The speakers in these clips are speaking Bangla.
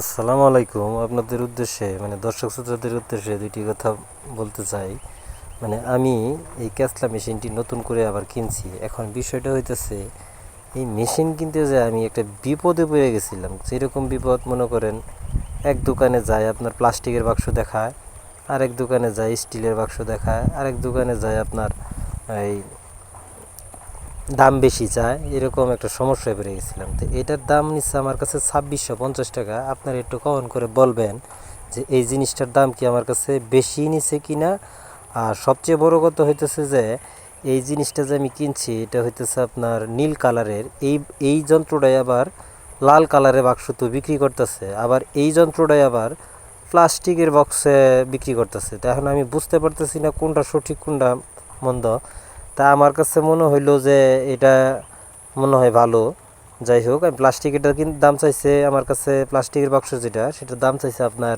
আসসালামু আলাইকুম। আপনাদের উদ্দেশ্যে মানে দর্শক শ্রোতাদের উদ্দেশ্যে দুইটি কথা বলতে চাই। মানে আমি এই ক্যাসলা মেশিনটি নতুন করে আবার কিনছি। এখন বিষয়টা হইতেছে, এই মেশিন কিনতে যে আমি একটা বিপদে পড়ে গেছিলাম। যেরকম বিপদ, মনে করেন, এক দোকানে যায় আপনার প্লাস্টিকের বাক্স দেখায়, আরেক দোকানে যায় স্টিলের বাক্স দেখায়, আরেক দোকানে যায় আপনার এই দাম বেশি চায় এরকম একটা সমস্যায় পড়ে গেছিলাম। তো এটার দাম নিচ্ছে আমার কাছে ছাব্বিশশো পঞ্চাশ টাকা। আপনারা একটু কমন করে বলবেন যে এই জিনিসটার দাম কি আমার কাছে বেশি নিছে কি না আর সবচেয়ে বড় কথা হইতেছে যে, এই জিনিসটা যে আমি কিনছি, এটা হইতেছে আপনার নীল কালারের। এই এই যন্ত্রটাই আবার লাল কালারের বাক্স তো বিক্রি করতেছে। আবার এই যন্ত্রটাই আবার প্লাস্টিকের বক্সে বিক্রি করতেছে। তো এখন আমি বুঝতে পারতেছি না কোনটা সঠিক, কোনটা মন্দ। তা আমার কাছে মনে হইল যে এটা মনে হয় ভালো। যাই হোক আমি প্লাস্টিকেরটা কিন্তু দাম চাইছে আমার কাছে প্লাস্টিকের বাক্স যেটা, সেটার দাম চাইছে আপনার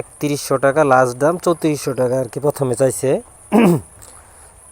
একত্রিশশো টাকা লাস্ট দাম চৌত্রিশশো টাকা আর কি প্রথমে চাইছে।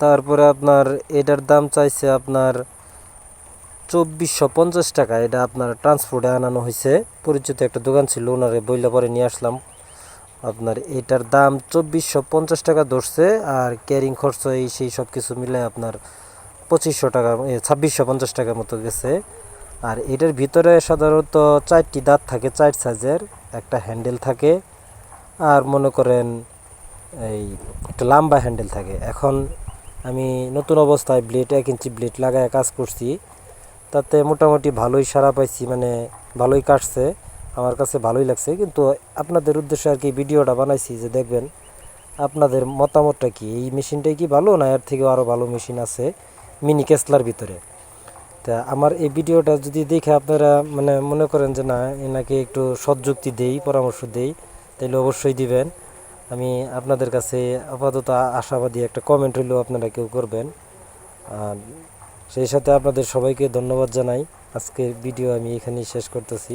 তারপরে আপনার এটার দাম চাইছে আপনার চব্বিশশো পঞ্চাশ টাকা। এটা আপনার ট্রান্সপোর্টে আনানো হয়েছে পরিচিত একটা দোকান ছিল, ওনারে বইলা পরে নিয়ে আসলাম। আপনার এটার দাম চব্বিশশো পঞ্চাশ টাকা ধরছে আর ক্যারিং খরচ এই সেই সব কিছু মিলে আপনার পঁচিশশো টাকা ছাব্বিশশো পঞ্চাশ টাকার মতো গেছে। আর এটার ভিতরে সাধারণত চারটি দাঁত থাকে, চার সাইজের, একটা হ্যান্ডেল থাকে আর মনে করেন এই একটা লম্বা হ্যান্ডেল থাকে। এখন আমি নতুন অবস্থায় ব্লেড, এক ইঞ্চি ব্লেড লাগায় কাজ করছি। তাতে মোটামুটি ভালোই সারা পাইছি মানে ভালোই কাটছে। আমার কাছে ভালোই লাগছে। কিন্তু আপনাদের উদ্দেশ্যে আর কি ভিডিওটা বানাইছি যে দেখবেন, আপনাদের মতামতটা কি? এই মেশিনটাই কি ভালো না এর থেকেও আরও ভালো মেশিন আছে মিনি কেসলার ভিতরে? তা আমার এই ভিডিওটা যদি দেখে আপনারা মানে মনে করেন যে না, এনাকে একটু সৎযুক্তি দেই, পরামর্শ দেই তাহলে অবশ্যই দিবেন। আমি আপনাদের কাছে আপাতত আশাবাদী একটা কমেন্ট হইলেও আপনারা কেউ করবেন। আর সেই সাথে আপনাদের সবাইকে ধন্যবাদ জানাই। আজকের ভিডিও আমি এখানেই শেষ করতেছি।